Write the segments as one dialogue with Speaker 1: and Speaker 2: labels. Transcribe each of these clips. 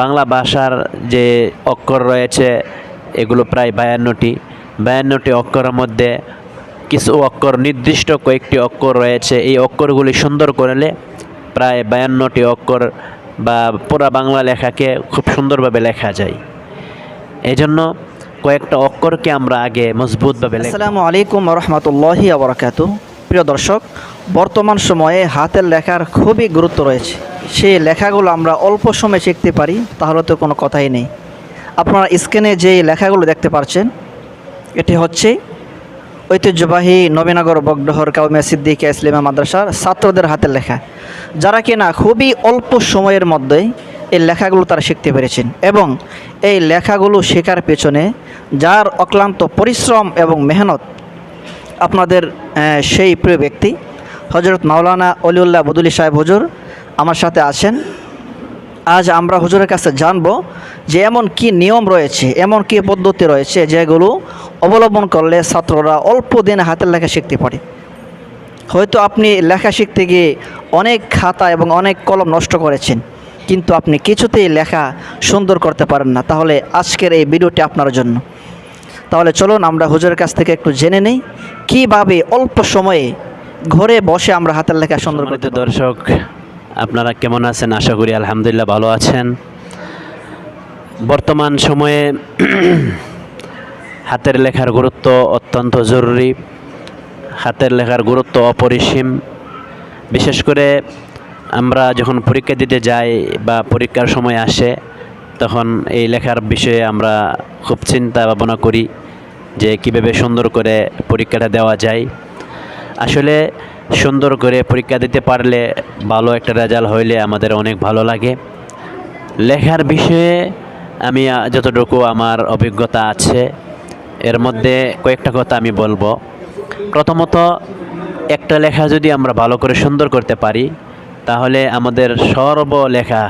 Speaker 1: বাংলা ভাষার যে অক্ষর রয়েছে, এগুলো প্রায় বায়ান্নটি। বায়ান্নটি অক্ষরের মধ্যে কিছু অক্ষর, নির্দিষ্ট কয়েকটি অক্ষর রয়েছে। এই অক্ষরগুলি সুন্দর করলে প্রায় বায়ান্নটি অক্ষর বা পুরা বাংলা লেখাকে খুব সুন্দরভাবে লেখা যায়। এই জন্য কয়েকটা অক্ষরকে আমরা আগে মজবুতভাবে
Speaker 2: আসসালামু আলাইকুম রহমতুল্লাহি আবরাকাতু প্রিয় দর্শক, বর্তমান সময়ে হাতের লেখার খুবই গুরুত্ব রয়েছে। সেই লেখাগুলো আমরা অল্প সময়ে শিখতে পারি, তাহলে তো কোনো কথাই নেই। আপনারা স্ক্রিনে যে লেখাগুলো দেখতে পাচ্ছেন এটি হচ্ছে ঐতিহ্যবাহী নবীনগর বগডহর কাউমিয়া সিদ্দিকা ইসলামা মাদ্রাসার ছাত্রদের হাতের লেখা। যারা কিনা খুবই অল্প সময়ের মধ্যে এই লেখাগুলো তারা শিখতে পেরেছেন এবং এই লেখাগুলো শেখার পেছনে যার অক্লান্ত পরিশ্রম এবং মেহনত আপনাদের সেই প্রিয় ব্যক্তি হজরত মাওলানা অলিউল্লাহ বদুলি সাহেব হুজুর আমার সাথে আছেন। আজ আমরা হুজুরের কাছে জানব যে এমন কি নিয়ম রয়েছে, এমন কি পদ্ধতি রয়েছে যেগুলো অবলম্বন করলে ছাত্ররা অল্প দিনে হাতের লেখা শিখতে পারে। হয়তো আপনি লেখা শিখতে গিয়ে অনেক খাতা এবং অনেক কলম নষ্ট করেছেন, কিন্তু আপনি কিছুতেই লেখা সুন্দর করতে পারেন না। তাহলে আজকের এই ভিডিওটি আপনার জন্য। তাহলে চলুন আমরা হুজুরের কাছ থেকে একটু জেনে নেই কীভাবে অল্প সময়ে ঘরে বসে আমরা হাতের লেখা সুন্দর করতে
Speaker 1: দর্শক আপনারা কেমন আছেন? আশা করি আলহামদুলিল্লাহ ভালো আছেন। বর্তমান সময়ে হাতের লেখার গুরুত্ব অত্যন্ত জরুরি হাতের লেখার গুরুত্ব অপরিসীম। বিশেষ করে আমরা যখন পরীক্ষা দিতে যাই বা পরীক্ষার সময় আসে তখন এই লেখার বিষয়ে আমরা খুব চিন্তা ভাবনা করি যে কীভাবে সুন্দর করে পরীক্ষাটা দেওয়া যায়। আসলে সুন্দর করে পরীক্ষা দিতে পারলে ভালো একটা রেজাল্ট হইলে আমাদের অনেক ভালো লাগে। লেখার বিষয়ে আমি যতটুকু আমার অভিজ্ঞতা আছে, এর মধ্যে কয়েকটা কথা আমি বলব। প্রথমত, একটা লেখা যদি আমরা ভালো করে সুন্দর করতে পারি, তাহলে আমাদের সর্বলেখা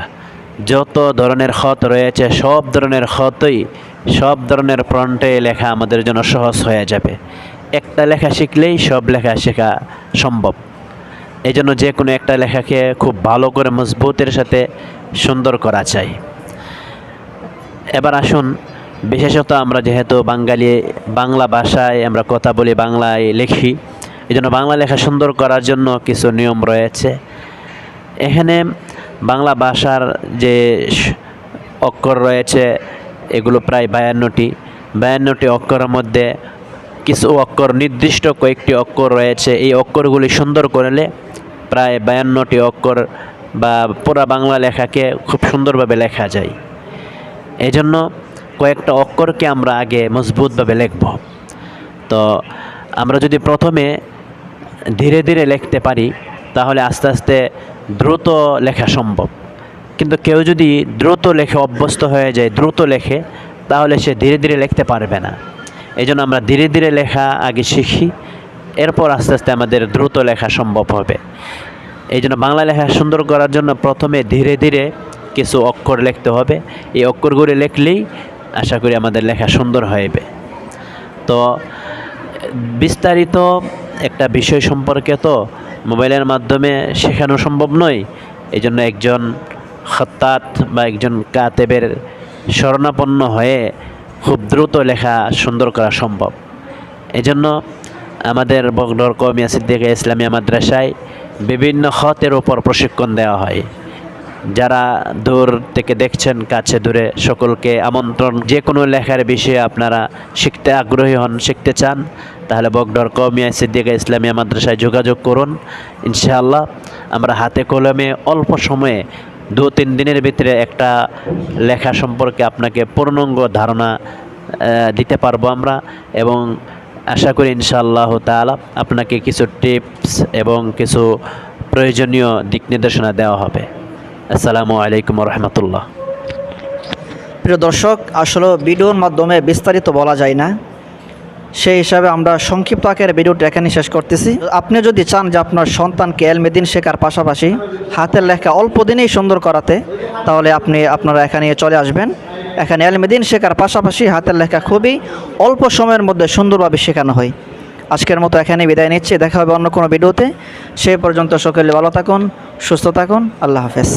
Speaker 1: যত ধরনের খত রয়েছে, সব ধরনের খতই সব ধরনের ফ্রন্টে লেখা আমাদের জন্য সহজ হয়ে যাবে। একটা লেখা শিখলেই সব লেখা শেখা সম্ভব। এই জন্য যে কোনো একটা লেখাকে খুব ভালো করে মজবুতের সাথে সুন্দর করা চাই। এবার আসুন, বিশেষত আমরা যেহেতু বাঙালি, বাংলা ভাষায় আমরা কথা বলি, বাংলায় লিখি এই জন্য বাংলা লেখা সুন্দর করার জন্য কিছু নিয়ম রয়েছে। এখানে বাংলা ভাষার যে অক্ষর রয়েছে, এগুলো প্রায় বায়ান্নটি। বায়ান্নটি অক্ষরের মধ্যে কিছু অক্ষর, নির্দিষ্ট কয়েকটি অক্ষর রয়েছে। এই অক্ষরগুলি সুন্দর করলে প্রায় বায়ান্নটি অক্ষর বা পুরা বাংলা লেখাকে খুব সুন্দরভাবে লেখা যায়। এই জন্য কয়েকটা অক্ষরকে আমরা আগে মজবুতভাবে লিখব। তো আমরা যদি প্রথমে ধীরে ধীরে লিখতে পারি তাহলে আস্তে আস্তে দ্রুত লেখা সম্ভব। কিন্তু কেউ যদি দ্রুত লেখে, অভ্যস্ত হয়ে যায়, দ্রুত লেখে, তাহলে সে ধীরে ধীরে লিখতে পারবে না। এই জন্য আমরা ধীরে ধীরে লেখা আগে শিখি, এরপর আস্তে আস্তে আমাদের দ্রুত লেখা সম্ভব হবে। এই জন্য বাংলা লেখা সুন্দর করার জন্য প্রথমে ধীরে ধীরে কিছু অক্ষর লিখতে হবে। এই অক্ষরগুলি লিখলেই আশা করি আমাদের লেখা সুন্দর হইবে। তো বিস্তারিত একটা বিষয় সম্পর্কে তো মোবাইলের মাধ্যমে শেখানো সম্ভব নয়। এই জন্য একজন খত্তাত বা একজন কাতেবের স্মরণাপন্ন হয়ে খুব দ্রুত লেখা সুন্দর করা সম্ভব। এজন্য আমাদের বগডর কমিয়া সিদ্দিকা ইসলামিয়া মাদ্রাসায় বিভিন্ন খতের ওপর প্রশিক্ষণ দেওয়া হয়। যারা দূর থেকে দেখছেন, কাছে দূরে সকলকে আমন্ত্রণ। যে কোনো লেখার বিষয়ে আপনারা শিখতে আগ্রহী হন, শিখতে চান, তাহলে বগডর কমিয়া সিদ্দিকা ইসলামিয়া মাদ্রাসায় যোগাযোগ করুন। ইনশাআল্লাহ আমরা হাতে কলমে অল্প সময়ে দু তিন দিনের ভিতরে একটা লেখা সম্পর্কে আপনাকে পূর্ণাঙ্গ ধারণা দিতে পারব আমরা এবং আশা করি ইনশাআল্লাহ তাআলা আপনাকে কিছু টিপস এবং কিছু প্রয়োজনীয় দিক নির্দেশনা দেওয়া হবে। আসসালামু আলাইকুম রহমতুল্লাহ।
Speaker 2: প্রিয় দর্শক, আসলে ভিডিওর মাধ্যমে বিস্তারিত বলা যায় না। সেই হিসাবে আমরা সংক্ষিপ্ত আকারে ভিডিওটা এখানে শেষ করতেছি। আপনি যদি চান যে আপনার সন্তানকে এলমেদিন শেখার পাশাপাশি হাতের লেখা অল্প দিনেই সুন্দর করাতে, তাহলে আপনি আপনারা এখানে চলে আসবেন। এখানে এলমেদিন শেখার পাশাপাশি হাতের লেখা খুবই অল্প সময়ের মধ্যে সুন্দরভাবে শেখানো হয়। আজকের মতো এখানে বিদায় নিচ্ছি। দেখা হবে অন্য কোনো ভিডিওতে। সেই পর্যন্ত সকলে ভালো থাকুন, সুস্থ থাকুন। আল্লাহ হাফেজ।